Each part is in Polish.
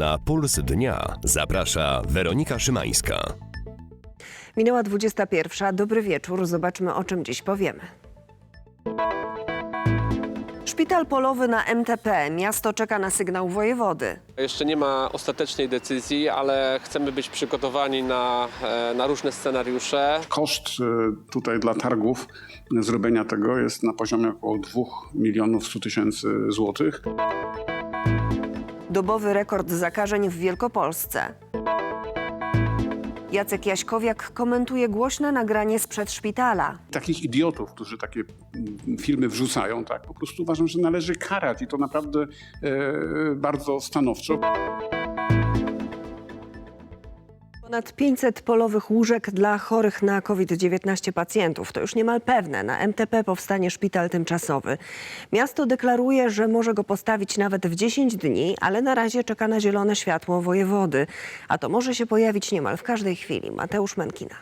Na Puls Dnia zaprasza Weronika Szymańska. Minęła 21. Dobry wieczór. Zobaczmy, o czym dziś powiemy. Szpital polowy na MTP. Miasto czeka na sygnał wojewody. Jeszcze nie ma ostatecznej decyzji, ale chcemy być przygotowani na, e, na różne scenariusze. Koszt e, tutaj dla targów zrobienia tego jest na poziomie około 2 milionów 100 tysięcy złotych. Dobowy rekord zakażeń w Wielkopolsce. Jacek Jaśkowiak komentuje głośne nagranie sprzed szpitala. Takich idiotów, którzy takie filmy wrzucają, tak, po prostu uważam, że należy karać i to naprawdę e, bardzo stanowczo. Ponad 500 polowych łóżek dla chorych na COVID-19 pacjentów. To już niemal pewne. Na MTP powstanie szpital tymczasowy. Miasto deklaruje, że może go postawić nawet w 10 dni, ale na razie czeka na zielone światło wojewody. A to może się pojawić niemal w każdej chwili. Mateusz Menkina.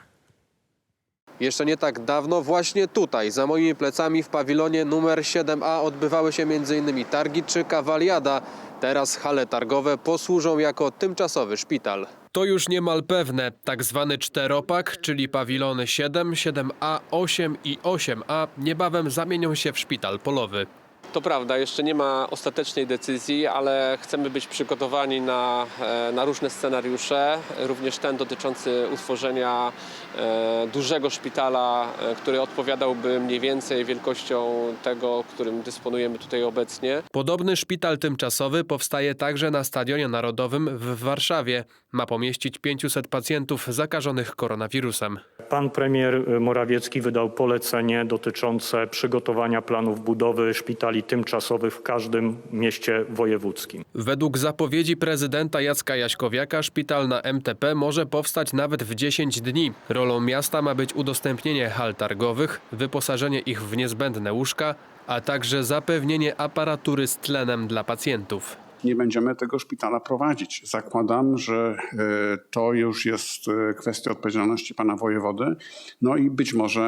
Jeszcze nie tak dawno właśnie tutaj, za moimi plecami w pawilonie numer 7A odbywały się m.in. targi czy kawaliada. Teraz hale targowe posłużą jako tymczasowy szpital. To już niemal pewne. Tak zwany czteropak, czyli pawilony 7, 7A, 8 i 8A niebawem zamienią się w szpital polowy. To prawda, jeszcze nie ma ostatecznej decyzji, ale chcemy być przygotowani na, e, na różne scenariusze, również ten dotyczący utworzenia e, dużego szpitala, e, który odpowiadałby mniej więcej wielkością tego, którym dysponujemy tutaj obecnie. Podobny szpital tymczasowy powstaje także na Stadionie Narodowym w Warszawie. Ma pomieścić 500 pacjentów zakażonych koronawirusem. Pan premier Morawiecki wydał polecenie dotyczące przygotowania planów budowy szpitali tymczasowych w każdym mieście wojewódzkim. Według zapowiedzi prezydenta Jacka Jaśkowiaka szpital na MTP może powstać nawet w 10 dni. Rolą miasta ma być udostępnienie hal targowych, wyposażenie ich w niezbędne łóżka, a także zapewnienie aparatury z tlenem dla pacjentów. Nie będziemy tego szpitala prowadzić. Zakładam, że e, to już jest e, kwestia odpowiedzialności pana wojewody. No i być może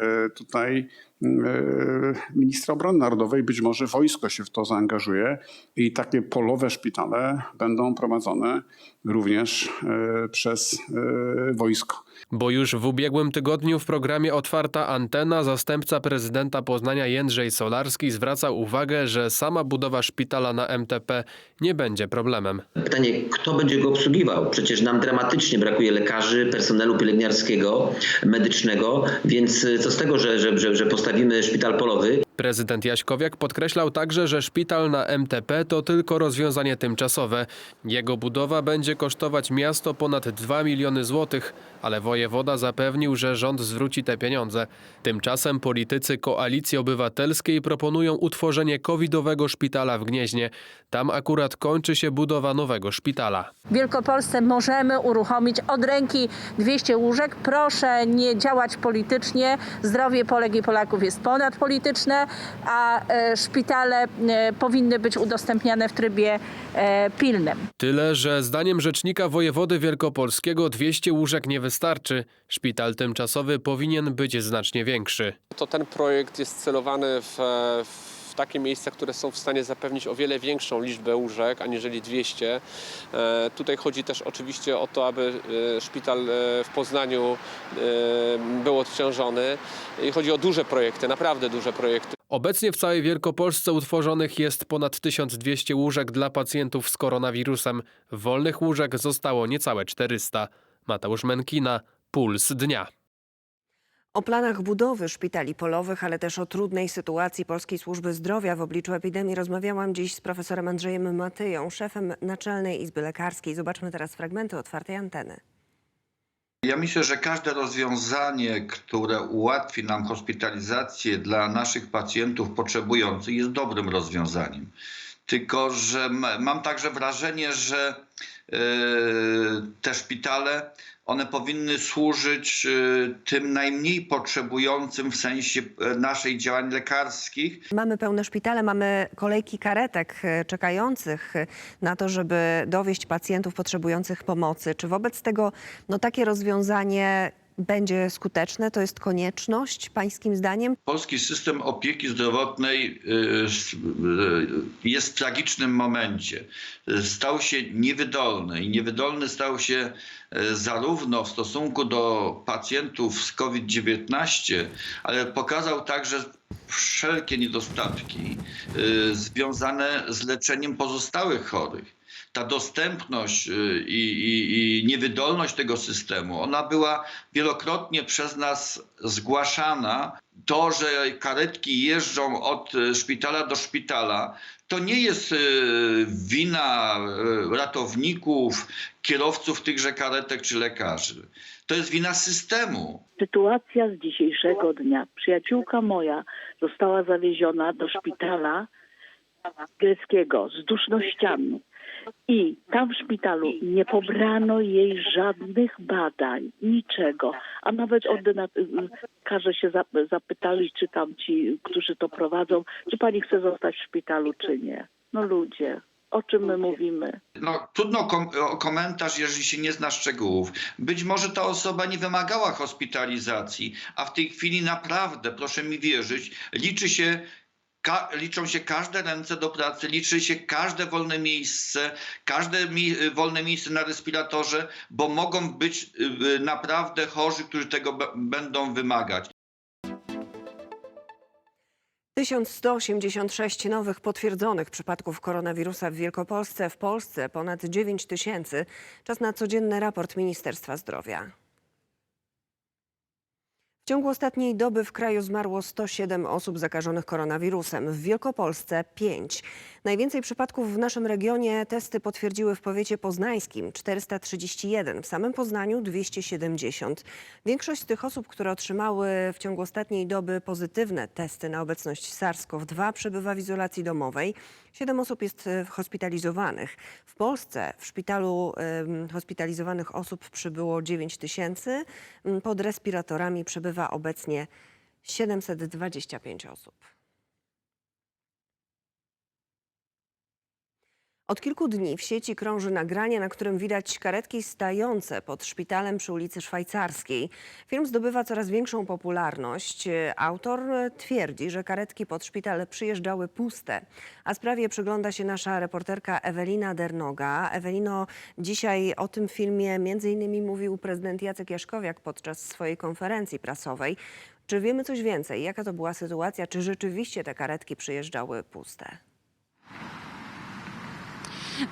e, tutaj ministra obrony narodowej, być może wojsko się w to zaangażuje i takie polowe szpitale będą prowadzone również e, przez e, wojsko. Bo już w ubiegłym tygodniu w programie Otwarta Antena zastępca prezydenta Poznania Jędrzej Solarski zwracał uwagę, że sama budowa szpitala na MTP nie będzie problemem. Pytanie, kto będzie go obsługiwał? Przecież nam dramatycznie brakuje lekarzy, personelu pielęgniarskiego, medycznego, więc co z tego, że, że, że, że postawimy szpital polowy? Prezydent Jaśkowiak podkreślał także, że szpital na MTP to tylko rozwiązanie tymczasowe. Jego budowa będzie kosztować miasto ponad 2 miliony złotych, ale wojewoda zapewnił, że rząd zwróci te pieniądze. Tymczasem politycy Koalicji Obywatelskiej proponują utworzenie covidowego szpitala w Gnieźnie. Tam akurat kończy się budowa nowego szpitala. W Wielkopolsce możemy uruchomić od ręki 200 łóżek. Proszę nie działać politycznie. Zdrowie Polek i Polaków jest ponadpolityczne, a e, szpitale e, powinny być udostępniane w trybie e, pilnym. Tyle, że zdaniem rzecznika wojewody wielkopolskiego 200 łóżek nie wystarczy. Szpital tymczasowy powinien być znacznie większy. To ten projekt jest celowany w, w takie miejsca, które są w stanie zapewnić o wiele większą liczbę łóżek aniżeli 200. E, tutaj chodzi też oczywiście o to, aby e, szpital e, w Poznaniu był odciążony. I chodzi o duże projekty, naprawdę duże projekty. Obecnie w całej Wielkopolsce utworzonych jest ponad 1200 łóżek dla pacjentów z koronawirusem. Wolnych łóżek zostało niecałe 400. Mateusz Menkina, Puls Dnia. O planach budowy szpitali polowych, ale też o trudnej sytuacji Polskiej Służby Zdrowia w obliczu epidemii rozmawiałam dziś z profesorem Andrzejem Matyją, szefem Naczelnej Izby Lekarskiej. Zobaczmy teraz fragmenty otwartej anteny. Ja myślę, że każde rozwiązanie, które ułatwi nam hospitalizację dla naszych pacjentów potrzebujących, jest dobrym rozwiązaniem. Tylko, że mam także wrażenie, że te szpitale, one powinny służyć e, tym najmniej potrzebującym w sensie e, naszych działań lekarskich. Mamy pełne szpitale, mamy kolejki karetek e, czekających e, na to, żeby dowieść pacjentów potrzebujących pomocy. Czy wobec tego no, takie rozwiązanie będzie skuteczne? To jest konieczność, pańskim zdaniem? Polski system opieki zdrowotnej y, y, jest w tragicznym momencie. Stał się niewydolny i niewydolny stał się y, zarówno w stosunku do pacjentów z COVID-19, ale pokazał także wszelkie niedostatki związane z leczeniem pozostałych chorych ta dostępność y, i, i, i niewydolność tego systemu, ona była wielokrotnie przez nas zgłaszana. To, że karetki jeżdżą od y, szpitala do szpitala, to nie jest y, wina ratowników, kierowców tychże karetek czy lekarzy. To jest wina systemu. Sytuacja z dzisiejszego dnia. Przyjaciółka moja została zawieziona do szpitala greckiego z dusznościami. I tam w szpitalu nie pobrano jej żadnych badań, niczego. A nawet ordynatorze się zap- zapytali, czy tam ci, którzy to prowadzą, czy pani chce zostać w szpitalu, czy nie. No ludzie, o czym my mówimy? No, trudno kom- o komentarz, jeżeli się nie zna szczegółów. Być może ta osoba nie wymagała hospitalizacji, a w tej chwili naprawdę, proszę mi wierzyć, liczy się. Ka- liczą się każde ręce do pracy, liczy się każde wolne miejsce, każde mi- wolne miejsce na respiratorze, bo mogą być y, y, naprawdę chorzy, którzy tego będą wymagać. 1186 nowych potwierdzonych przypadków koronawirusa w Wielkopolsce. W Polsce ponad 9 tysięcy. Czas na codzienny raport Ministerstwa Zdrowia. W ciągu ostatniej doby w kraju zmarło 107 osób zakażonych koronawirusem, w Wielkopolsce 5. Najwięcej przypadków w naszym regionie testy potwierdziły w powiecie poznańskim 431, w samym Poznaniu 270. Większość z tych osób, które otrzymały w ciągu ostatniej doby pozytywne testy na obecność SARS-CoV-2 przebywa w izolacji domowej. Siedem osób jest e, hospitalizowanych. W Polsce w szpitalu hospitalizowanych osób przybyło 9 tysięcy. Mm, Pod respiratorami przebywa obecnie 725 osób. Od kilku dni w sieci krąży nagranie, na którym widać karetki stające pod szpitalem przy ulicy Szwajcarskiej. Film zdobywa coraz większą popularność. Autor twierdzi, że karetki pod szpital przyjeżdżały puste. A sprawie przygląda się nasza reporterka Ewelina Dernoga. Ewelino, dzisiaj o tym filmie innymi mówił prezydent Jacek Jaszkowiak podczas swojej konferencji prasowej. Czy wiemy coś więcej? Jaka to była sytuacja? Czy rzeczywiście te karetki przyjeżdżały puste?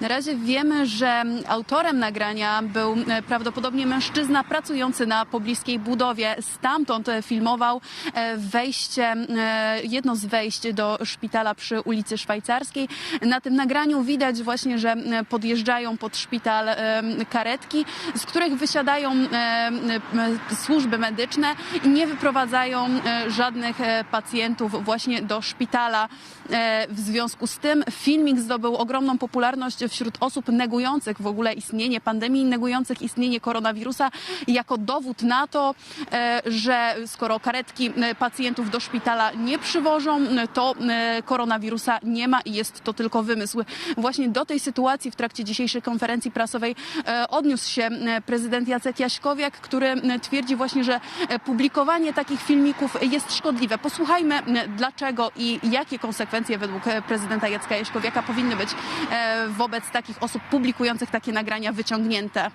Na razie wiemy, że autorem nagrania był e, prawdopodobnie mężczyzna pracujący na pobliskiej budowie. Stamtąd e, filmował e, wejście, jedno z wejść do szpitala przy ulicy Szwajcarskiej. Na tym nagraniu widać właśnie, że podjeżdżają pod szpital karetki, z których wysiadają służby medyczne i nie wyprowadzają żadnych pacjentów właśnie do szpitala. W związku z tym filmik zdobył ogromną popularność wśród osób negujących w ogóle istnienie pandemii, negujących istnienie koronawirusa jako dowód na to, e, że skoro karetki e, pacjentów do szpitala nie przywożą, e, to koronawirusa nie ma i jest to tylko wymysł. Właśnie do tej sytuacji w trakcie dzisiejszej konferencji prasowej odniósł się prezydent Jacek Jaśkowiak, który twierdzi właśnie, że publikowanie takich filmików jest szkodliwe. Posłuchajmy dlaczego i jakie konsekwencje według prezydenta Jacka Jaśkowiaka powinny być e, wobec takich osób publikujących takie nagrania wyciągnięte.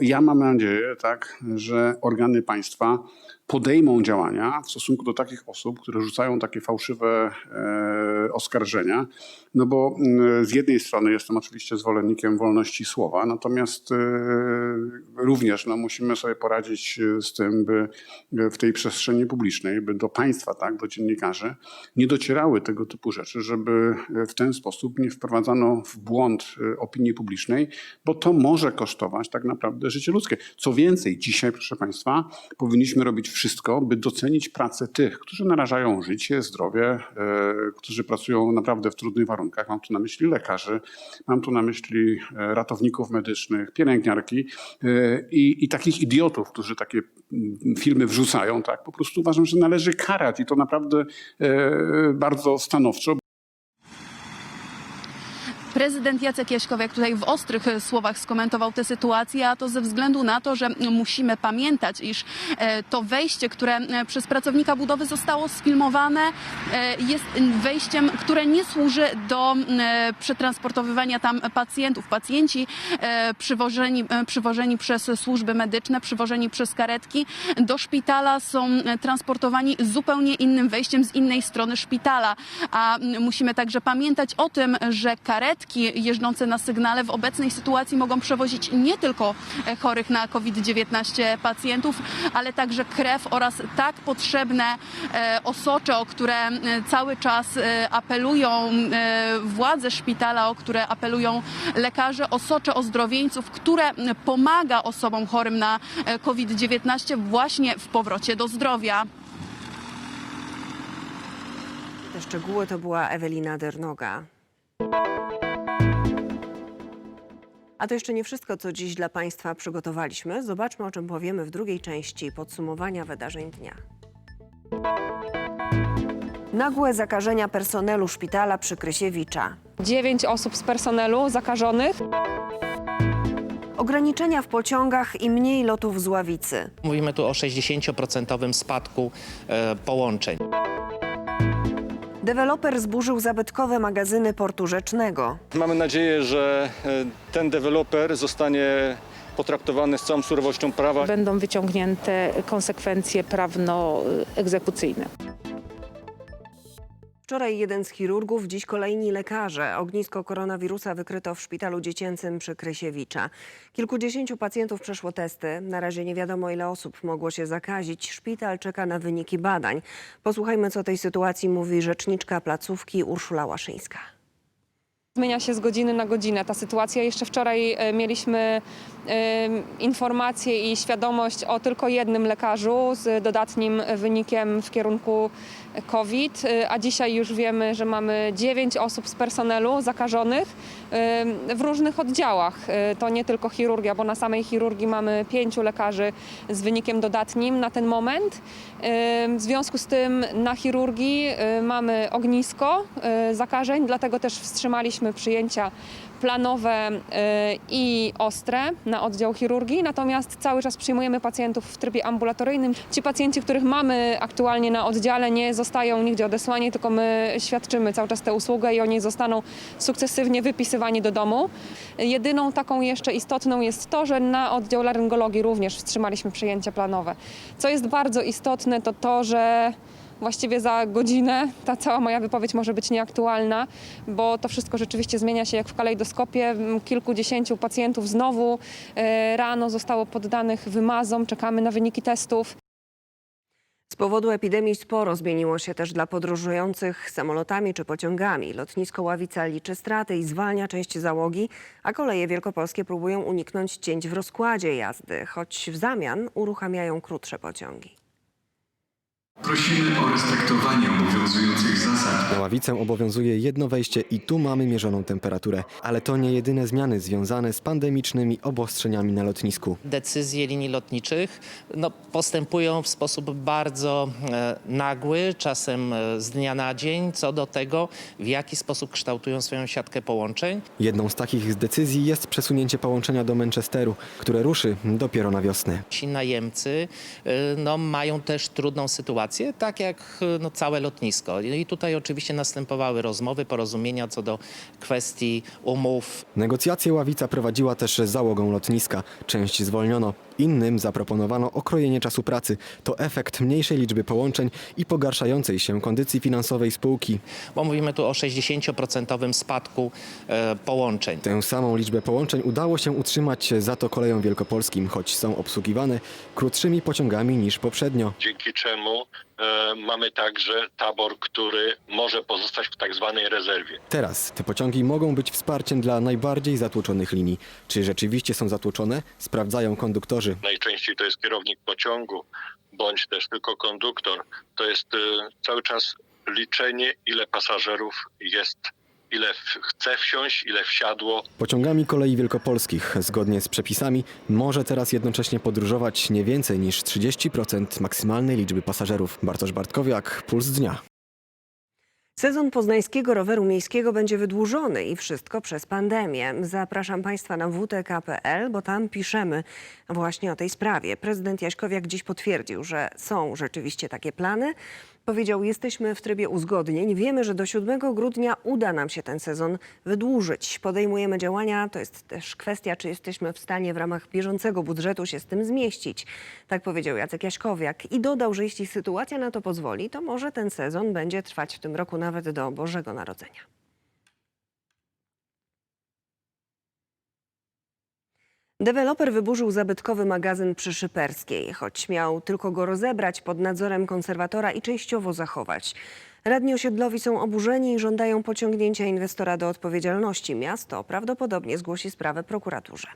Ja mam nadzieję, tak, że organy państwa podejmą działania w stosunku do takich osób, które rzucają takie fałszywe e, oskarżenia. No bo mm, z jednej strony jestem oczywiście zwolennikiem wolności słowa, natomiast e, również no, musimy sobie poradzić e, z tym, by w tej przestrzeni publicznej, by do państwa, tak, do dziennikarzy nie docierały tego typu rzeczy, żeby w ten sposób nie wprowadzano w błąd e, opinii publicznej, bo to może kosztować tak naprawdę życie ludzkie. Co więcej, dzisiaj, proszę Państwa, powinniśmy robić wszystko, by docenić pracę tych, którzy narażają życie, zdrowie, e, którzy pracują naprawdę w trudnych warunkach. Mam tu na myśli lekarzy, mam tu na myśli e, ratowników medycznych, pielęgniarki e, i, i takich idiotów, którzy takie mm, filmy wrzucają. Tak, po prostu uważam, że należy karać i to naprawdę e, bardzo stanowczo. Prezydent Jacek Jaśkowiak tutaj w ostrych e, słowach skomentował tę sytuację, a to ze względu na to, że musimy pamiętać, iż e, to wejście, które e, przez pracownika budowy zostało sfilmowane, jest wejściem, które nie służy do przetransportowywania tam pacjentów. Pacjenci przywożeni, przywożeni przez służby medyczne, przywożeni przez karetki do szpitala są transportowani zupełnie innym wejściem z innej strony szpitala. A musimy także pamiętać o tym, że karetki jeżdżące na sygnale w obecnej sytuacji mogą przewozić nie tylko e, chorych na COVID-19 pacjentów, ale także krew oraz tak potrzebne e, osocze, o które e, cały czas apelują władze szpitala, o które apelują lekarze, osocze ozdrowieńców, które pomaga osobom chorym na e, COVID-19 właśnie w powrocie do zdrowia. Te szczegóły to była Ewelina Dernoga. A to jeszcze nie wszystko, co dziś dla Państwa przygotowaliśmy. Zobaczmy, o czym powiemy w drugiej części podsumowania wydarzeń dnia. Nagłe zakażenia personelu szpitala przy Krysiewicza. Dziewięć osób z personelu zakażonych. Ograniczenia w pociągach i mniej lotów z Ławicy. Mówimy tu o 60% spadku e, połączeń. Deweloper zburzył zabytkowe magazyny portu rzecznego. Mamy nadzieję, że e, ten deweloper zostanie potraktowany z całą surowością prawa. Będą wyciągnięte konsekwencje prawno-egzekucyjne. Wczoraj jeden z chirurgów, dziś kolejni lekarze. Ognisko koronawirusa wykryto w szpitalu dziecięcym przy Krysiewicza. Kilkudziesięciu pacjentów przeszło testy. Na razie nie wiadomo, ile osób mogło się zakazić. Szpital czeka na wyniki badań. Posłuchajmy, co o tej sytuacji mówi rzeczniczka placówki Urszula Łaszyńska. Zmienia się z godziny na godzinę. Ta sytuacja, jeszcze wczoraj e, mieliśmy e, informację i świadomość o tylko jednym lekarzu z dodatnim wynikiem w kierunku COVID, e, a dzisiaj już wiemy, że mamy dziewięć osób z personelu zakażonych e, w różnych oddziałach. E, To nie tylko chirurgia, bo na samej chirurgii mamy pięciu lekarzy z wynikiem dodatnim na ten moment. W związku z tym na chirurgii mamy ognisko zakażeń, dlatego też wstrzymaliśmy przyjęcia planowe e, i ostre na oddział chirurgii, natomiast cały czas przyjmujemy pacjentów w trybie ambulatoryjnym. Ci pacjenci, których mamy aktualnie na oddziale nie zostają nigdzie odesłani, tylko my świadczymy cały czas tę usługę i oni zostaną sukcesywnie wypisywani do domu. Jedyną taką jeszcze istotną jest to, że na oddział laryngologii również wstrzymaliśmy przyjęcia planowe. Co jest bardzo istotne to to, że właściwie za godzinę ta cała moja wypowiedź może być nieaktualna, bo to wszystko rzeczywiście zmienia się jak w kalejdoskopie. Kilkudziesięciu pacjentów znowu e, rano zostało poddanych wymazom, czekamy na wyniki testów. Z powodu epidemii sporo zmieniło się też dla podróżujących samolotami czy pociągami. Lotnisko Ławica liczy straty i zwalnia część załogi, a koleje wielkopolskie próbują uniknąć cięć w rozkładzie jazdy, choć w zamian uruchamiają krótsze pociągi. Prosimy o respektowanie obowiązujących zasad. Na ławicę obowiązuje jedno wejście i tu mamy mierzoną temperaturę. Ale to nie jedyne zmiany związane z pandemicznymi obostrzeniami na lotnisku. Decyzje linii lotniczych no, postępują w sposób bardzo e, nagły, czasem e, z dnia na dzień, co do tego, w jaki sposób kształtują swoją siatkę połączeń. Jedną z takich decyzji jest przesunięcie połączenia do Manchesteru, które ruszy dopiero na wiosnę. Ci najemcy e, no, mają też trudną sytuację, tak jak e, no, całe lotnisko. I tutaj oczywiście następowały rozmowy, porozumienia co do kwestii umów Negocjacje ławica prowadziła też z załogą lotniska. Część zwolniono. Innym zaproponowano okrojenie czasu pracy. To efekt mniejszej liczby połączeń i pogarszającej się kondycji finansowej spółki. bo mówimy tu o 60% spadku e, połączeń. Tę samą liczbę połączeń udało się utrzymać za to kolejom wielkopolskim, choć są obsługiwane krótszymi pociągami niż poprzednio. dzięki czemu mamy także tabor, który może pozostać w tak zwanej rezerwie. Teraz te pociągi mogą być wsparciem dla najbardziej zatłoczonych linii. Czy rzeczywiście są zatłoczone? Sprawdzają konduktorzy. Najczęściej to jest kierownik pociągu, bądź też tylko konduktor. To jest e, cały czas liczenie, ile pasażerów jest, ile chce wsiąść, ile wsiadło. Pociągami kolei wielkopolskich, zgodnie z przepisami, może teraz jednocześnie podróżować nie więcej niż 30% maksymalnej liczby pasażerów. Bartosz Bartkowiak, Puls Dnia. Sezon poznańskiego roweru miejskiego będzie wydłużony i wszystko przez pandemię. Zapraszam Państwa na wtk.pl, bo tam piszemy właśnie o tej sprawie. Prezydent Jaśkowiak dziś potwierdził, że są rzeczywiście takie plany. Powiedział, jesteśmy w trybie uzgodnień. Wiemy, że do 7 grudnia uda nam się ten sezon wydłużyć. Podejmujemy działania. To jest też kwestia, czy jesteśmy w stanie w ramach bieżącego budżetu się z tym zmieścić. Tak powiedział Jacek Jaśkowiak. I dodał, że jeśli sytuacja na to pozwoli, to może ten sezon będzie trwać w tym roku nawet do Bożego Narodzenia. Deweloper wyburzył zabytkowy magazyn przy Szyperskiej, choć miał tylko go rozebrać pod nadzorem konserwatora i częściowo zachować. Radni osiedlowi są oburzeni i żądają pociągnięcia inwestora do odpowiedzialności. Miasto prawdopodobnie zgłosi sprawę prokuraturze.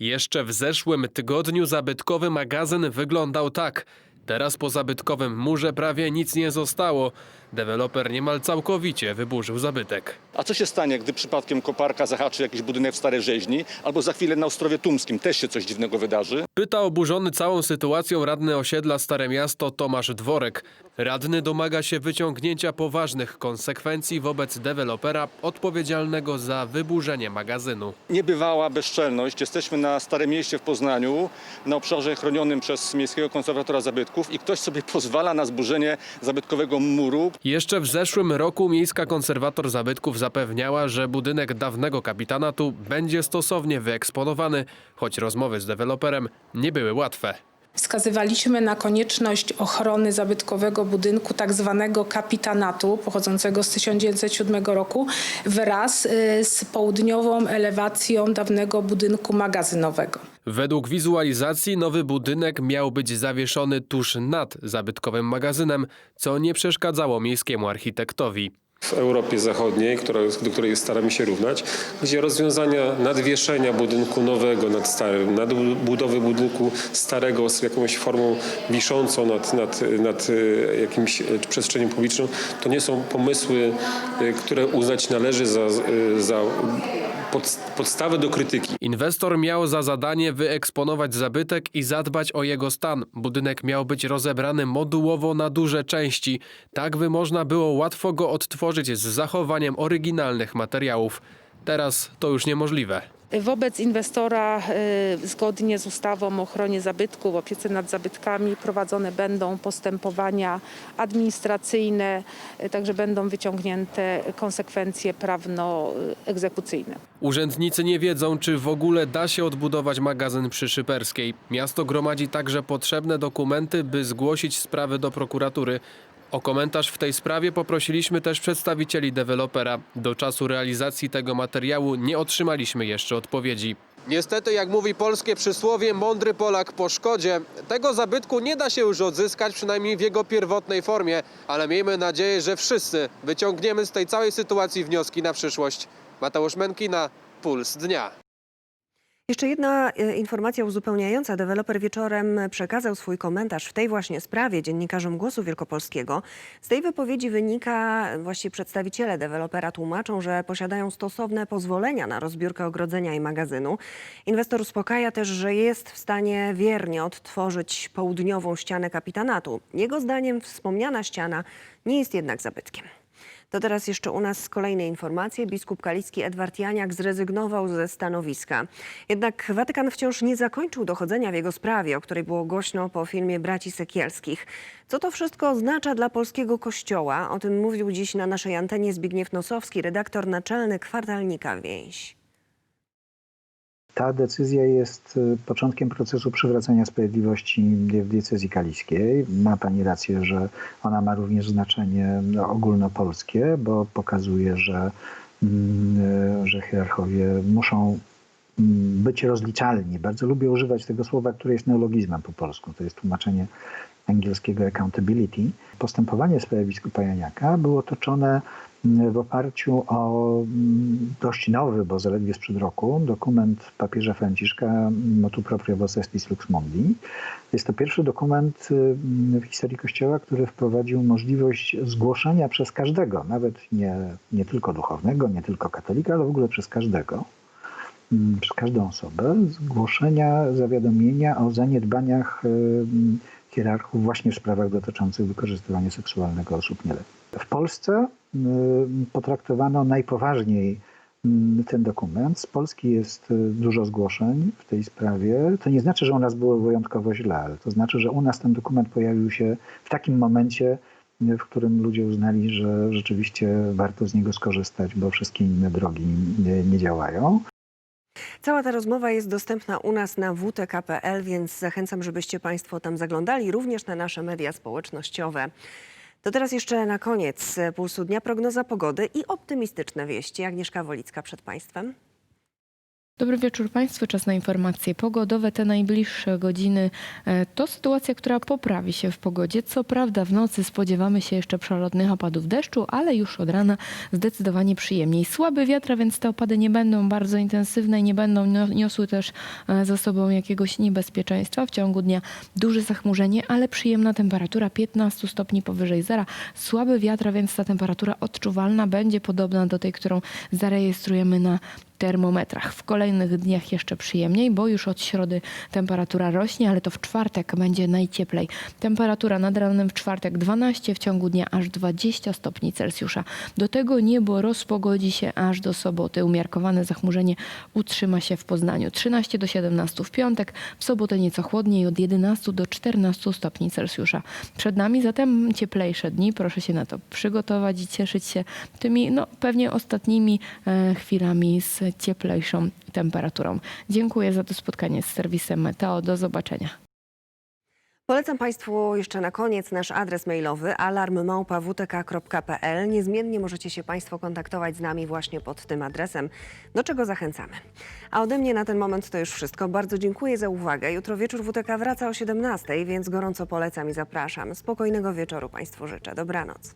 Jeszcze w zeszłym tygodniu zabytkowy magazyn wyglądał tak. Teraz po zabytkowym murze prawie nic nie zostało. Deweloper niemal całkowicie wyburzył zabytek. A co się stanie, gdy przypadkiem koparka zahaczy jakiś budynek w Starej Rzeźni, albo za chwilę na Ostrowie Tumskim też się coś dziwnego wydarzy? Pyta oburzony całą sytuacją radny osiedla Stare Miasto Tomasz Dworek. Radny domaga się wyciągnięcia poważnych konsekwencji wobec dewelopera odpowiedzialnego za wyburzenie magazynu. Niebywała bezczelność. Jesteśmy na Starym Mieście w Poznaniu, na obszarze chronionym przez Miejskiego Konserwatora Zabytków i ktoś sobie pozwala na zburzenie zabytkowego muru. Jeszcze w zeszłym roku Miejska Konserwator Zabytków zapewniała, że budynek dawnego kapitanatu będzie stosownie wyeksponowany, choć rozmowy z deweloperem nie były łatwe. Wskazywaliśmy na konieczność ochrony zabytkowego budynku tak zwanego kapitanatu pochodzącego z 1907 roku wraz y, z południową elewacją dawnego budynku magazynowego. Według wizualizacji nowy budynek miał być zawieszony tuż nad zabytkowym magazynem, co nie przeszkadzało miejskiemu architektowi. W Europie Zachodniej, która, do której staramy się równać, gdzie rozwiązania nadwieszenia budynku nowego nad starym, nadbudowy budynku starego z jakąś formą wiszącą nad, nad, nad e, jakimś e, przestrzenią publiczną, to nie są pomysły, e, które uznać należy za, za pod, podstawę do krytyki. Inwestor miał za zadanie wyeksponować zabytek i zadbać o jego stan. Budynek miał być rozebrany modułowo na duże części. Tak by można było łatwo go odtworzyć z zachowaniem oryginalnych materiałów. Teraz to już niemożliwe. Wobec inwestora y, zgodnie z ustawą o ochronie zabytków, opiece nad zabytkami prowadzone będą postępowania administracyjne, y, także będą wyciągnięte konsekwencje prawno-egzekucyjne. Urzędnicy nie wiedzą, czy w ogóle da się odbudować magazyn przy Szyperskiej. Miasto gromadzi także potrzebne dokumenty, by zgłosić sprawy do prokuratury. O komentarz w tej sprawie poprosiliśmy też przedstawicieli dewelopera. Do czasu realizacji tego materiału nie otrzymaliśmy jeszcze odpowiedzi. Niestety, jak mówi polskie przysłowie, mądry Polak po szkodzie. Tego zabytku nie da się już odzyskać, przynajmniej w jego pierwotnej formie, ale miejmy nadzieję, że wszyscy wyciągniemy z tej całej sytuacji wnioski na przyszłość. Mateusz Menkina, Puls Dnia. Jeszcze jedna e, informacja uzupełniająca. Deweloper wieczorem przekazał swój komentarz w tej właśnie sprawie dziennikarzom Głosu Wielkopolskiego. Z tej wypowiedzi wynika, właściwie przedstawiciele dewelopera tłumaczą, że posiadają stosowne pozwolenia na rozbiórkę ogrodzenia i magazynu. Inwestor uspokaja też, że jest w stanie wiernie odtworzyć południową ścianę kapitanatu. Jego zdaniem wspomniana ściana nie jest jednak zabytkiem. To teraz jeszcze u nas kolejne informacje. Biskup kalicki Edward Janiak zrezygnował ze stanowiska. Jednak Watykan wciąż nie zakończył dochodzenia w jego sprawie, o której było głośno po filmie Braci Sekielskich. Co to wszystko oznacza dla polskiego kościoła? O tym mówił dziś na naszej antenie Zbigniew Nosowski, redaktor naczelny kwartalnika Więź. Ta decyzja jest y, początkiem procesu przywracania sprawiedliwości w diecezji kaliskiej. Ma Pani rację, że ona ma również znaczenie no, ogólnopolskie, bo pokazuje, że, mm, y, że hierarchowie muszą mm, być rozliczalni. Bardzo lubię używać tego słowa, które jest neologizmem po polsku. To jest tłumaczenie angielskiego accountability. Postępowanie w sprawie Janiaka było toczone w oparciu o mm, dość nowy, bo zaledwie sprzed roku, dokument papieża Franciszka Motu proprio vos estis lux mundi. Jest to pierwszy dokument y, w historii Kościoła, który wprowadził możliwość zgłoszenia przez każdego, nawet nie, nie tylko duchownego, nie tylko katolika, ale w ogóle przez każdego, mm, przez każdą osobę, zgłoszenia zawiadomienia o zaniedbaniach y, hierarchów właśnie w sprawach dotyczących wykorzystywania seksualnego osób nieletnich. W Polsce y, potraktowano najpoważniej mm, ten dokument. Z Polski jest y, dużo zgłoszeń w tej sprawie. To nie znaczy, że u nas było wyjątkowo źle, ale to znaczy, że u nas ten dokument pojawił się w takim momencie, w którym ludzie uznali, że rzeczywiście warto z niego skorzystać, bo wszystkie inne drogi nie, nie działają. Cała ta rozmowa jest dostępna u nas na wtk.pl, więc zachęcam, żebyście Państwo tam zaglądali, również na nasze media społecznościowe. To teraz jeszcze na koniec Pulsu Dnia prognoza pogody i optymistyczne wieści. Agnieszka Wolicka przed Państwem. Dobry wieczór Państwu. Czas na informacje pogodowe. Te najbliższe godziny e, to sytuacja, która poprawi się w pogodzie. Co prawda w nocy spodziewamy się jeszcze przelotnych opadów deszczu, ale już od rana zdecydowanie przyjemniej. Słaby wiatr, więc te opady nie będą bardzo intensywne i nie będą nio- niosły też e, za sobą jakiegoś niebezpieczeństwa. W ciągu dnia duże zachmurzenie, ale przyjemna temperatura 15 stopni powyżej zera. Słaby wiatr, więc ta temperatura odczuwalna będzie podobna do tej, którą zarejestrujemy na termometrach. W kolejnych dniach jeszcze przyjemniej, bo już od środy temperatura rośnie, ale to w czwartek będzie najcieplej. Temperatura nad ranem w czwartek 12, w ciągu dnia aż 20 stopni Celsjusza. Do tego niebo rozpogodzi się aż do soboty. Umiarkowane zachmurzenie utrzyma się w Poznaniu. 13 do 17 w piątek, w sobotę nieco chłodniej od 11 do 14 stopni Celsjusza. Przed nami zatem cieplejsze dni. Proszę się na to przygotować i cieszyć się tymi no, pewnie ostatnimi e, chwilami z cieplejszą temperaturą. Dziękuję za to spotkanie z serwisem Meteo. Do zobaczenia. Polecam Państwu jeszcze na koniec nasz adres mailowy alarmmałpa.wtk.pl. Niezmiennie możecie się Państwo kontaktować z nami właśnie pod tym adresem, do czego zachęcamy. A ode mnie na ten moment to już wszystko. Bardzo dziękuję za uwagę. Jutro wieczór WTK wraca o 17, więc gorąco polecam i zapraszam. Spokojnego wieczoru Państwu życzę. Dobranoc.